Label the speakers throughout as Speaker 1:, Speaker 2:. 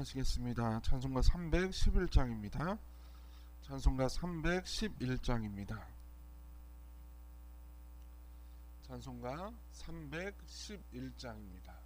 Speaker 1: 찬송하시겠습니다. 찬송가 311장입니다. 찬송가 311장입니다. 찬송가 311장입니다.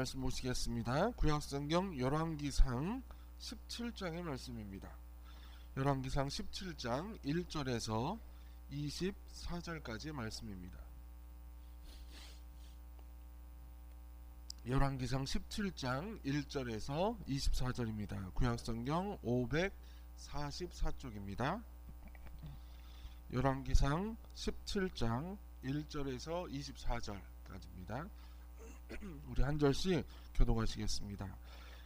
Speaker 1: 말씀 보시겠습니다. 구약성경 열왕기상 17장의 말씀입니다. 열왕기상 17장 1절에서 24절까지의 말씀입니다. 열왕기상 17장 1절에서 24절입니다. 구약성경 544쪽입니다. 열왕기상 17장 1절에서 24절까지입니다. 우리 한 절씩 교독하시겠습니다.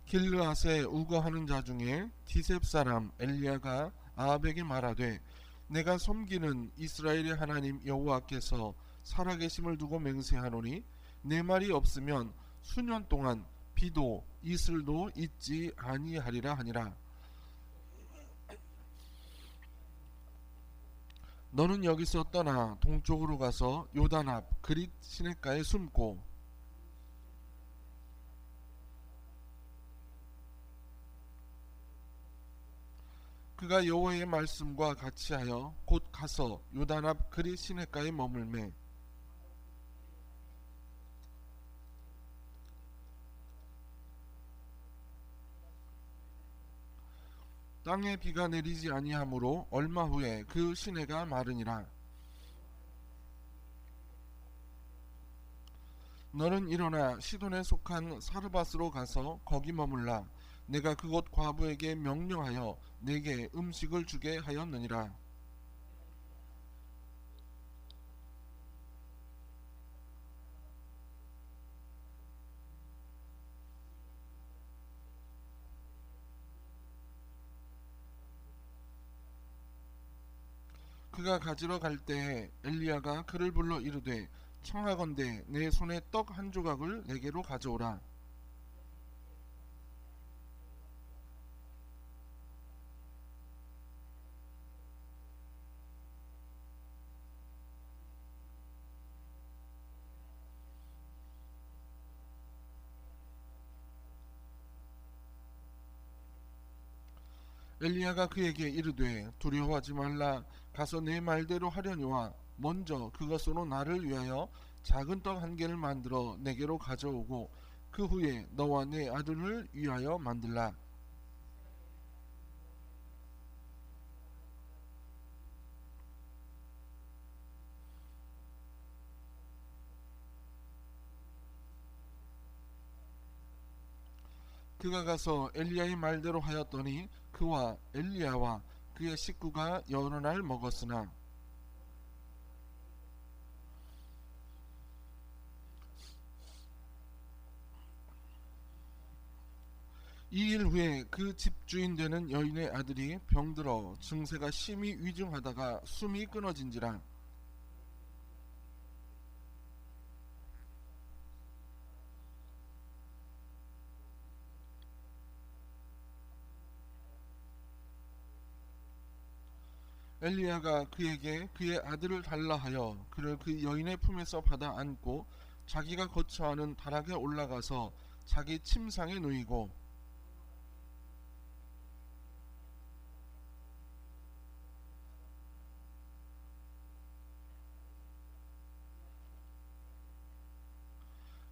Speaker 1: 길르앗에 우거하는 자 중에 디셉 사람 엘리야가 아합에게 말하되 내가 섬기는 이스라엘의 하나님 여호와께서 살아계심을 두고 맹세하노니 내 말이 없으면 수년 동안 비도 이슬도 있지 아니하리라 하니라. 너는 여기서 떠나 동쪽으로 가서 요단 앞 그릿 시냇가에 숨고 그가 여호와의 말씀과 같이하여 곧 가서 요단 앞 그리 시냇가에 머물매. 땅에 비가 내리지 아니하므로 얼마 후에 그 시내가 마르니라. 너는 일어나 시돈에 속한 사르밧으로 가서 거기 머물라 내가 그곳 과부에게 명령하여 내게 음식을 주게 하였느니라. 그가 가지러 갈 때에 엘리야가 그를 불러 이르되 청하건대 내 손에 떡 한 조각을 내게로 가져오라. 엘리야가 그에게 이르되 두려워하지 말라. 가서 내 말대로 하려니와 먼저 그것으로 나를 위하여 작은 떡 한 개를 만들어 내게로 가져오고 그 후에 너와 내 아들을 위하여 만들라 그가 가서 엘리야의 말대로 하였더니 그와 엘리야와 그의 식구가 여러 날 먹었으나. 이 일 후에 그 집주인 되는 여인의 아들이 병들어 증세가 심히 위중하다가 숨이 끊어진지라 엘리야가 그에게 그의 아들을 달라 하여 그를 그 여인의 품에서 받아 안고 자기가 거처하는 다락에 올라가서 자기 침상에 누이고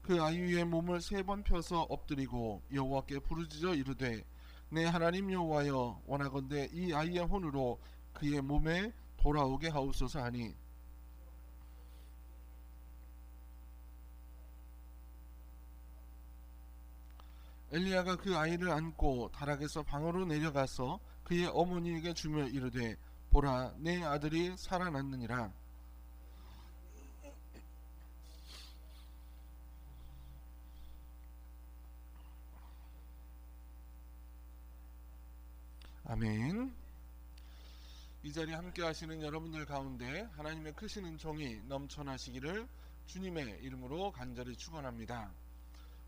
Speaker 1: 그 아이 위에 몸을 세 번 펴서 엎드리고 여호와께 부르짖어 이르되 내 하나님 여호와여 원하건대 이 아이의 혼으로 그의 몸에 돌아오게 하옵소서 하니 엘리야가 그 아이를 안고 다락에서 방으로 내려가서 그의 어머니에게 주며 이르되 보라 내 아들이 살아났느니라 아멘. 이 자리에 함께 하시는 여러분들 가운데 하나님의 크신 은총이 넘쳐나시기를 주님의 이름으로 간절히 축원합니다.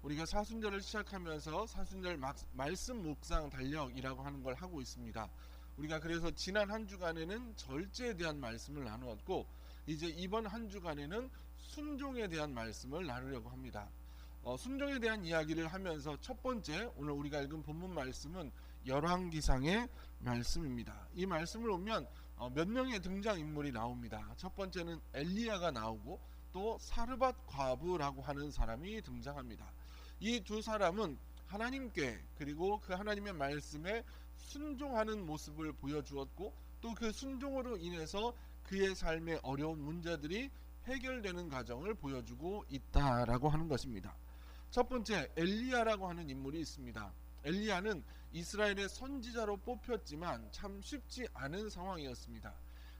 Speaker 1: 우리가 사순절을 시작하면서 사순절 막, 말씀 묵상 달력이라고 하는 걸 하고 있습니다. 우리가 그래서 지난 한 주간에는 절제에 대한 말씀을 나누었고 이제 이번 한 주간에는 순종에 대한 말씀을 나누려고 합니다. 어, 순종에 대한 이야기를 하면서 첫 번째 오늘 우리가 읽은 본문 말씀은 열왕기상의 말씀입니다. 이 말씀을 보면 어, 몇 명의 등장 인물이 나옵니다. 첫 번째는 엘리야가 나오고 또 사르밧 과부라고 하는 사람이 등장합니다. 이 두 사람은 하나님께 그리고 그 하나님의 말씀에 순종하는 모습을 보여주었고 또 그 순종으로 인해서 그의 삶의 어려운 문제들이 해결되는 과정을 보여주고 있다라고 하는 것입니다. 첫 번째 엘리야라고 하는 인물이 있습니다. 엘리야는 이스라엘의 선지자로 뽑혔지만 참 쉽지 않은 상황이었습니다.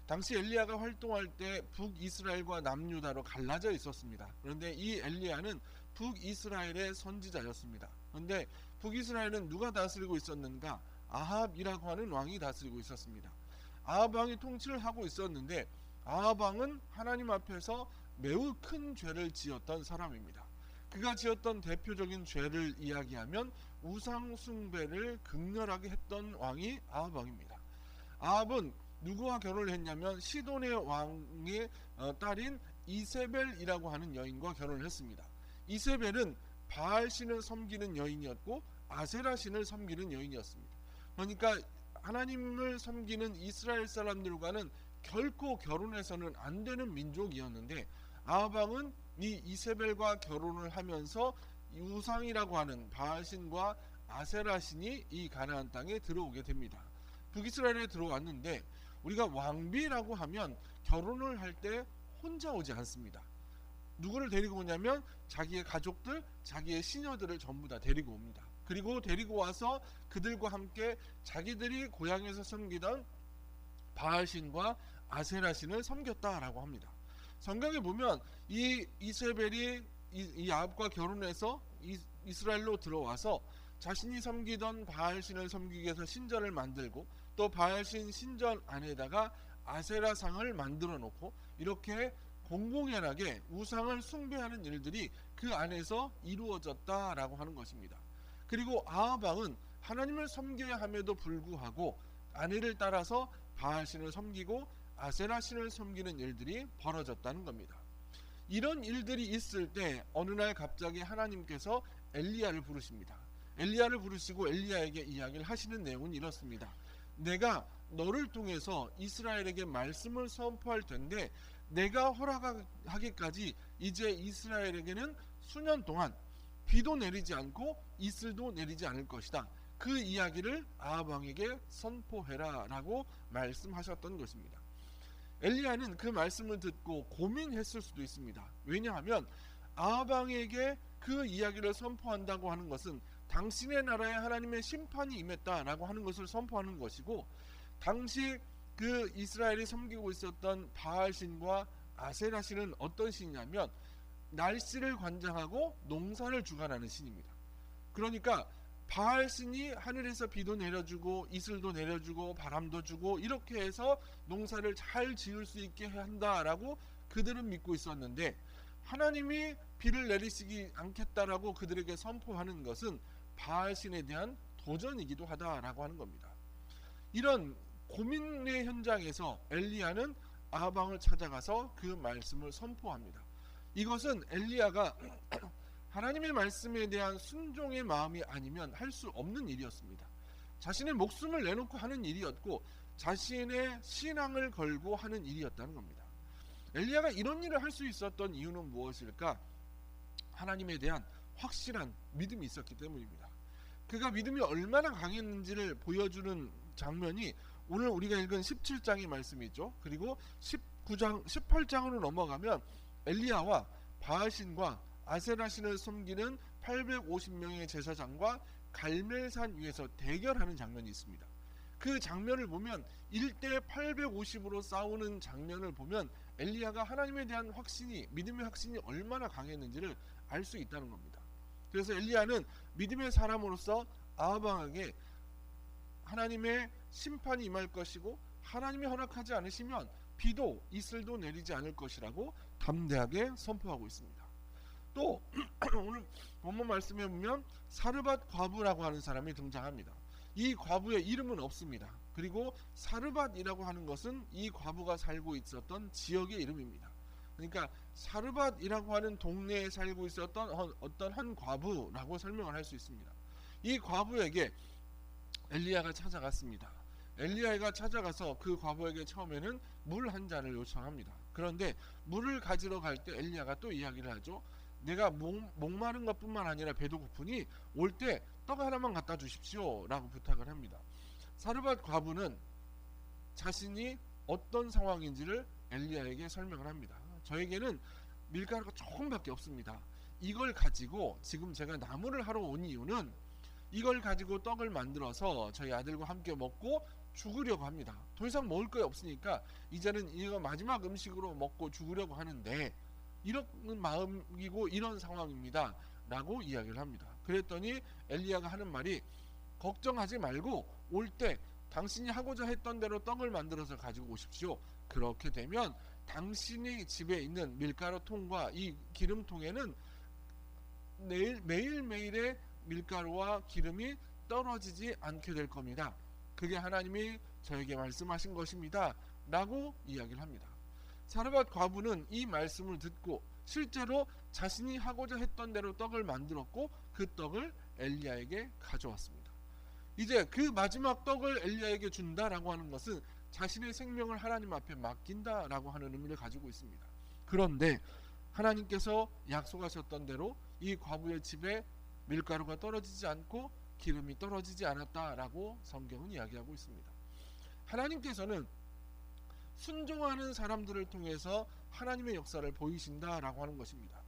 Speaker 1: 당시 엘리야가 활동할 때 북이스라엘과 남유다로 갈라져 있었습니다. 그런데 이 엘리야는 북이스라엘의 선지자였습니다. 그런데 북이스라엘은 누가 다스리고 있었는가? 아합이라고 하는 왕이 다스리고 있었습니다. 아합 왕이 통치를 하고 있었는데 아합 왕은 하나님 앞에서 매우 큰 죄를 지었던 사람입니다. 그가 지었던 대표적인 죄를 이야기하면 우상 숭배를 극렬하게 했던 왕이 아합 왕입니다. 아합은 누구와 결혼을 했냐면 시돈의 왕의 어, 딸인 이세벨이라고 하는 여인과 결혼을 했습니다. 이세벨은 바알 신을 섬기는 여인이었고 아세라 신을 섬기는 여인이었습니다. 그러니까 하나님을 섬기는 이스라엘 사람들과는 결코 결혼해서는 안 되는 민족이었는데 아합 왕은 이 이세벨과 결혼을 하면서 우상이라고 하는 바알신과 아세라신이 이 가나안 땅에 들어오게 됩니다. 북이스라엘에 들어왔는데 우리가 왕비라고 하면 결혼을 할 때 혼자 오지 않습니다. 누구를 데리고 오냐면 자기의 가족들, 자기의 시녀들을 전부 다 데리고 옵니다. 그리고 데리고 와서 그들과 함께 자기들이 고향에서 섬기던 바알신과 아세라신을 섬겼다라고 합니다. 성경에 보면 이 이세벨이 이, 이 아합과 결혼해서 이, 이스라엘로 들어와서 자신이 섬기던 바알신을 섬기기 위해서 신전을 만들고 또 바알신 신전 안에다가 아세라상을 만들어 놓고 이렇게 공공연하게 우상을 숭배하는 일들이 그 안에서 이루어졌다라고 하는 것입니다. 그리고 아하방은 하나님을 섬겨야 함에도 불구하고 아내를 따라서 바알신을 섬기고 아세라신을 섬기는 일들이 벌어졌다는 겁니다. 이런 일들이 있을 때 어느 날 갑자기 하나님께서 엘리야를 부르십니다. 엘리야를 부르시고 엘리야에게 이야기를 하시는 내용은 이렇습니다. 내가 너를 통해서 이스라엘에게 말씀을 선포할 텐데 내가 허락하기까지 이제 이스라엘에게는 수년 동안 비도 내리지 않고 이슬도 내리지 않을 것이다. 그 이야기를 아합 왕에게 선포해라라고 말씀하셨던 것입니다. 엘리야는 그 말씀을 듣고 고민했을 수도 있습니다. 왜냐하면 아합왕에게 그 이야기를 선포한다고 하는 것은 당신의 나라에 하나님의 심판이 임했다라고 하는 것을 선포하는 것이고 당시 그 이스라엘이 섬기고 있었던 바알 신과 아세라 신은 어떤 신이냐면 날씨를 관장하고 농사를 주관하는 신입니다. 그러니까 바알신이 하늘에서 비도 내려주고 이슬도 내려주고 바람도 주고 이렇게 해서 농사를 잘 지을 수 있게 한다라고 그들은 믿고 있었는데 하나님이 비를 내리시지 않겠다라고 그들에게 선포하는 것은 바알신에 대한 도전이기도 하다라고 하는 겁니다. 이런 고민의 현장에서 엘리야는 아방을 찾아가서 그 말씀을 선포합니다. 이것은 엘리야가 하나님의 말씀에 대한 순종의 마음이 아니면 할 수 없는 일이었습니다. 자신의 목숨을 내놓고 하는 일이었고 자신의 신앙을 걸고 하는 일이었다는 겁니다. 엘리야가 이런 일을 할 수 있었던 이유는 무엇일까? 하나님에 대한 확실한 믿음이 있었기 때문입니다. 그가 믿음이 얼마나 강했는지를 보여주는 장면이 오늘 우리가 읽은 17장의 말씀이죠. 그리고 19장, 18장으로 넘어가면 엘리야와 바알신과 아세라신을 섬기는 850명의 제사장과 갈멜산 위에서 대결하는 장면이 있습니다. 그 장면을 보면 1대 850으로 싸우는 장면을 보면 엘리야가 하나님에 대한 확신이 믿음의 확신이 얼마나 강했는지를 알 수 있다는 겁니다. 그래서 엘리야는 믿음의 사람으로서 아하방에게 하나님의 심판이 임할 것이고 하나님이 허락하지 않으시면 비도 이슬도 내리지 않을 것이라고 담대하게 선포하고 있습니다. 또 오늘 본문 말씀에 보면 사르밧 과부라고 하는 사람이 등장합니다. 이 과부의 이름은 없습니다. 그리고 사르밧이라고 하는 것은 이 과부가 살고 있었던 지역의 이름입니다. 그러니까 사르밧이라고 하는 동네에 살고 있었던 어떤 한 과부라고 설명을 할 수 있습니다. 이 과부에게 엘리야가 찾아갔습니다. 엘리야가 찾아가서 그 과부에게 처음에는 물 한 잔을 요청합니다. 그런데 물을 가지러 갈 때 엘리야가 또 이야기를 하죠. 내가 목, 목마른 것뿐만 아니라 배도 고프니 올 때 떡 하나만 갖다 주십시오라고 부탁을 합니다. 사르밧 과부는 자신이 어떤 상황인지를 엘리야에게 설명을 합니다. 저에게는 밀가루가 조금밖에 없습니다. 이걸 가지고 지금 제가 나무를 하러 온 이유는 이걸 가지고 떡을 만들어서 저희 아들과 함께 먹고 죽으려고 합니다. 더 이상 먹을 거 없으니까 이제는 이거 마지막 음식으로 먹고 죽으려고 하는데 이런 마음이고 이런 상황입니다. 라고 이야기를 합니다. 그랬더니 엘리야가 하는 말이 걱정하지 말고 올 때 당신이 하고자 했던 대로 떡을 만들어서 가지고 오십시오. 그렇게 되면 당신이 집에 있는 밀가루 통과 이 기름통에는 매일 매일매일의 밀가루와 기름이 떨어지지 않게 될 겁니다. 그게 하나님이 저에게 말씀하신 것입니다. 라고 이야기를 합니다. 사르밧 과부는 이 말씀을 듣고 실제로 자신이 하고자 했던 대로 떡을 만들었고 그 떡을 엘리야에게 가져왔습니다. 이제 그 마지막 떡을 엘리야에게 준다라고 하는 것은 자신의 생명을 하나님 앞에 맡긴다라고 하는 의미를 가지고 있습니다. 그런데 하나님께서 약속하셨던 대로 이 과부의 집에 밀가루가 떨어지지 않고 기름이 떨어지지 않았다라고 성경은 이야기하고 있습니다. 하나님께서는 순종하는 사람들을 통해서 하나님의 역사를 보이신다라고 하는 것입니다.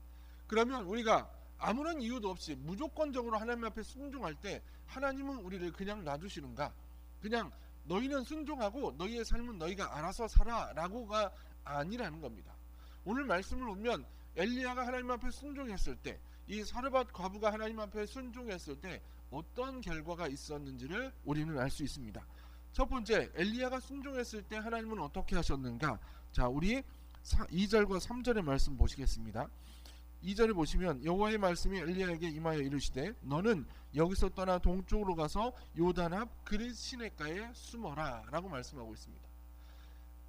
Speaker 1: 그러면 우리가 아무런 이유도 없이 무조건적으로 하나님 앞에 순종할 때 하나님은 우리를 그냥 놔두시는가? 그냥 너희는 순종하고 너희의 삶은 너희가 알아서 살아라고가 아니라는 겁니다. 오늘 말씀을 보면 엘리야가 하나님 앞에 순종했을 때, 이 사르밧 과부가 하나님 앞에 순종했을 때 어떤 결과가 있었는지를 우리는 알 수 있습니다. 첫 번째, 엘리야가 순종했을 때 하나님은 어떻게 하셨는가? 자, 우리 2절과 3절의 말씀 보시겠습니다. 2절에 보시면 여호와의 말씀이 엘리야에게 임하여 이르시되 너는 여기서 떠나 동쪽으로 가서 요단 앞 그릿 시내가에 숨어라라고 말씀하고 있습니다.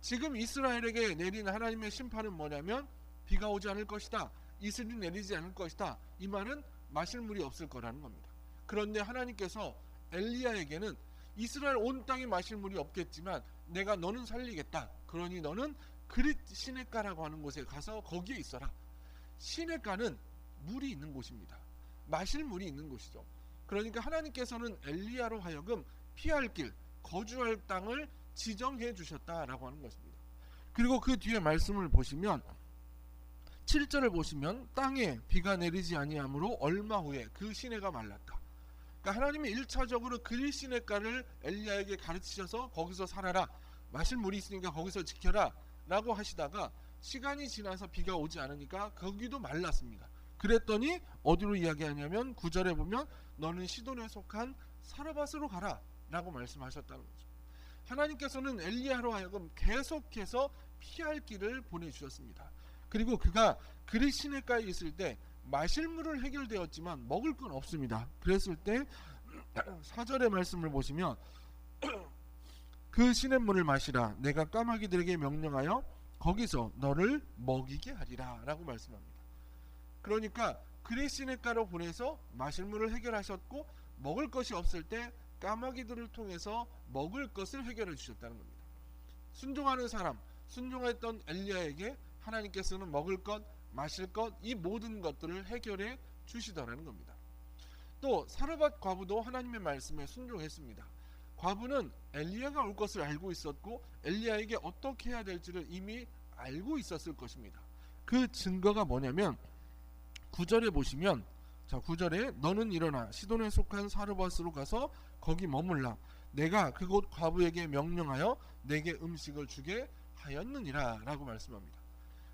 Speaker 1: 지금 이스라엘에게 내린 하나님의 심판은 뭐냐면 비가 오지 않을 것이다. 이슬이 내리지 않을 것이다. 이 말은 마실 물이 없을 거라는 겁니다. 그런데 하나님께서 엘리야에게는 이스라엘 온 땅에 마실 물이 없겠지만 내가 너는 살리겠다. 그러니 너는 그릿 시내가라고 하는 곳에 가서 거기에 있어라. 시내가는 물이 있는 곳입니다. 마실 물이 있는 곳이죠. 그러니까 하나님께서는 엘리야로 하여금 피할 길, 거주할 땅을 지정해 주셨다라고 하는 것입니다. 그리고 그 뒤에 말씀을 보시면 7절을 보시면 땅에 비가 내리지 아니하므로 얼마 후에 그 시내가 말랐다. 그러니까 하나님이 1차적으로 그리 시내가를 엘리야에게 가르치셔서 거기서 살아라. 마실 물이 있으니까 거기서 지켜라. 라고 하시다가 시간이 지나서 비가 오지 않으니까 거기도 말랐습니다. 그랬더니 어디로 이야기하냐면 구절에 보면 너는 시돈에 속한 사르밧으로 가라 라고 말씀하셨다는 거죠. 하나님께서는 엘리야로 하여금 계속해서 피할 길을 보내주셨습니다. 그리고 그가 그리 시내가에 있을 때 마실 물을 해결되었지만 먹을 건 없습니다. 그랬을 때 사절의 말씀을 보시면 그 시냇물을 마시라 내가 까마귀들에게 명령하여 거기서 너를 먹이게 하리라 라고 말씀합니다. 그러니까 그리시네가로 보내서 마실 물을 해결하셨고 먹을 것이 없을 때 까마귀들을 통해서 먹을 것을 해결해 주셨다는 겁니다. 순종하는 사람, 순종했던 엘리야에게 하나님께서는 먹을 것, 마실 것, 이 모든 것들을 해결해 주시더라는 겁니다. 또 사르밧 과부도 하나님의 말씀에 순종했습니다. 과부는 엘리야가 올 것을 알고 있었고 엘리야에게 어떻게 해야 될지를 이미 알고 있었을 것입니다. 그 증거가 뭐냐면 구절에 보시면 자 구절에 너는 일어나 시돈에 속한 사르밧으로 가서 거기 머물라 내가 그곳 과부에게 명령하여 내게 음식을 주게 하였느니라라고 말씀합니다.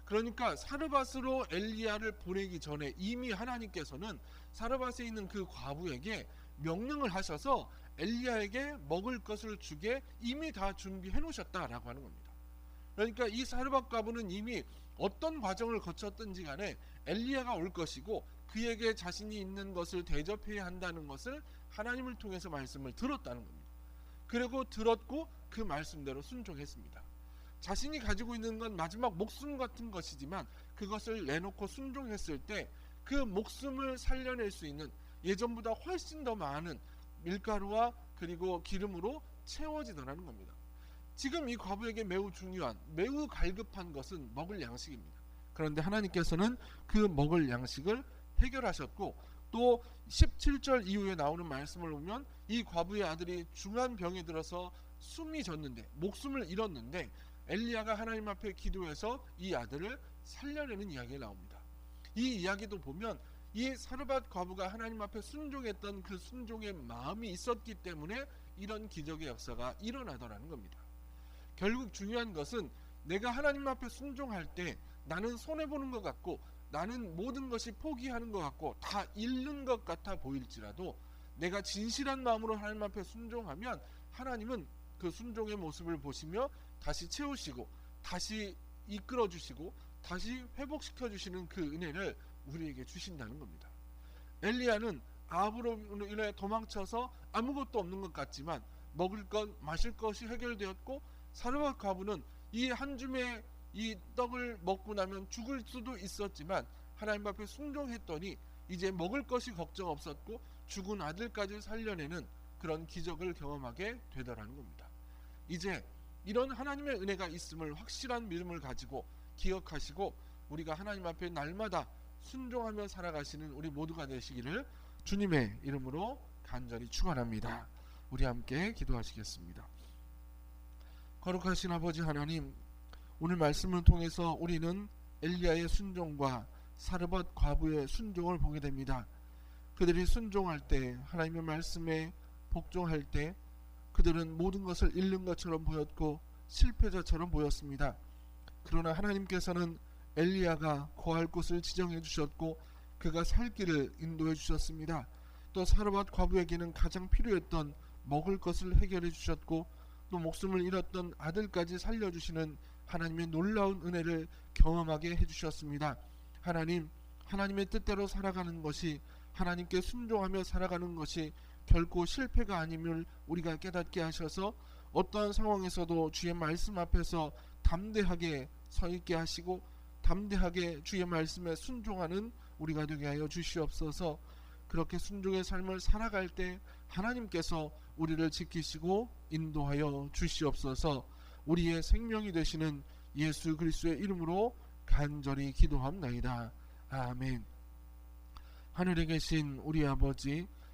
Speaker 1: 그러니까 사르밧으로 엘리야를 보내기 전에 이미 하나님께서는 사르밧에 있는 그 과부에게 명령을 하셔서 엘리야에게 먹을 것을 주게 이미 다 준비해 놓으셨다라고 하는 겁니다. 그러니까 이 사르밧 과부는 이미 어떤 과정을 거쳤든지 간에 엘리야가 올 것이고 그에게 자신이 있는 것을 대접해야 한다는 것을 하나님을 통해서 말씀을 들었다는 겁니다. 그리고 들었고 그 말씀대로 순종했습니다. 자신이 가지고 있는 건 마지막 목숨 같은 것이지만 그것을 내놓고 순종했을 때 그 목숨을 살려낼 수 있는 예전보다 훨씬 더 많은 밀가루와 그리고 기름으로 채워지더라는 겁니다. 지금 이 과부에게 매우 중요한, 매우 갈급한 것은 먹을 양식입니다. 그런데 하나님께서는 그 먹을 양식을 해결하셨고 또 17절 이후에 나오는 말씀을 보면 이 과부의 아들이 중한 병에 들어서 숨이 졌는데 목숨을 잃었는데 엘리야가 하나님 앞에 기도해서 이 아들을 살려내는 이야기가 나옵니다. 이 이야기도 보면 이 사르밧 과부가 하나님 앞에 순종했던 그 순종의 마음이 있었기 때문에 이런 기적의 역사가 일어나더라는 겁니다. 결국 중요한 것은 내가 하나님 앞에 순종할 때 나는 손해 보는 것 같고 나는 모든 것이 포기하는 것 같고 다 잃는 것 같아 보일지라도 내가 진실한 마음으로 하나님 앞에 순종하면 하나님은 그 순종의 모습을 보시며 다시 채우시고 다시 이끌어 주시고 다시 회복시켜 주시는 그 은혜를 우리에게 주신다는 겁니다. 엘리야는 아합으로 인해 도망쳐서 아무것도 없는 것 같지만 먹을 것, 마실 것이 해결되었고 사르밧 과부는 이 한 줌의 이 떡을 먹고 나면 죽을 수도 있었지만 하나님 앞에 순종했더니 이제 먹을 것이 걱정 없었고 죽은 아들까지 살려내는 그런 기적을 경험하게 되더라는 겁니다. 이제 이런 하나님의 은혜가 있음을 확실한 믿음을 가지고 기억하시고 우리가 하나님 앞에 날마다 순종하며 살아가시는 우리 모두가 되시기를 주님의 이름으로 간절히 축원합니다. 우리 함께 기도하시겠습니다. 거룩하신 아버지 하나님, 오늘 말씀을 통해서 우리는 엘리야의 순종과 사르밧 과부의 순종을 보게 됩니다. 그들이 순종할 때 하나님의 말씀에 복종할 때 그들은 모든 것을 잃는 것처럼 보였고 실패자처럼 보였습니다. 그러나 하나님께서는 엘리야가 거할 곳을 지정해 주셨고 그가 살 길을 인도해 주셨습니다. 또 사르밧 과부에게는 가장 필요했던 먹을 것을 해결해 주셨고 또 목숨을 잃었던 아들까지 살려 주시는 하나님의 놀라운 은혜를 경험하게 해 주셨습니다. 하나님 하나님의 뜻대로 살아가는 것이 하나님께 순종하며 살아가는 것이 결코 실패가 아님을 우리가 깨닫게 하셔서 어떠한 상황에서도 주의 말씀 앞에서 담대하게 서 있게 하시고 담대하게 주의 말씀에 순종하는 우리가 되게 하여 주시옵소서. 그렇게 순종의 삶을 살아갈 때 하나님께서 우리를 지키시고 인도하여 주시옵소서. 우리의 생명이 되시는 예수 그리스도의 이름으로 간절히 기도합나이다. 아멘. 하늘에 계신 우리 아버지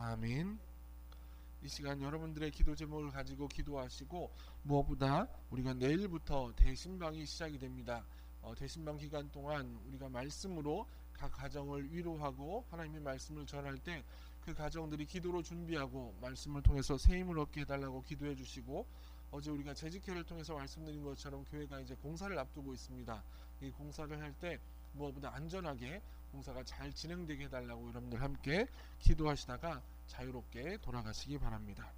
Speaker 1: 아멘. 이 시간 여러분들의 기도 제목을 가지고 기도하시고 무엇보다 우리가 내일부터 대신방이 시작이 됩니다. 어, 대신방 기간 동안 우리가 말씀으로 각 가정을 위로하고 하나님의 말씀을 전할 때 그 가정들이 기도로 준비하고 말씀을 통해서 새 힘을 얻게 해달라고 기도해 주시고 어제 우리가 재직회를 통해서 말씀드린 것처럼 교회가 이제 공사를 앞두고 있습니다. 이 공사를 할 때 무엇보다 안전하게 공사가 잘 진행되게 해달라고 여러분들 함께 기도하시다가 자유롭게 돌아가시기 바랍니다.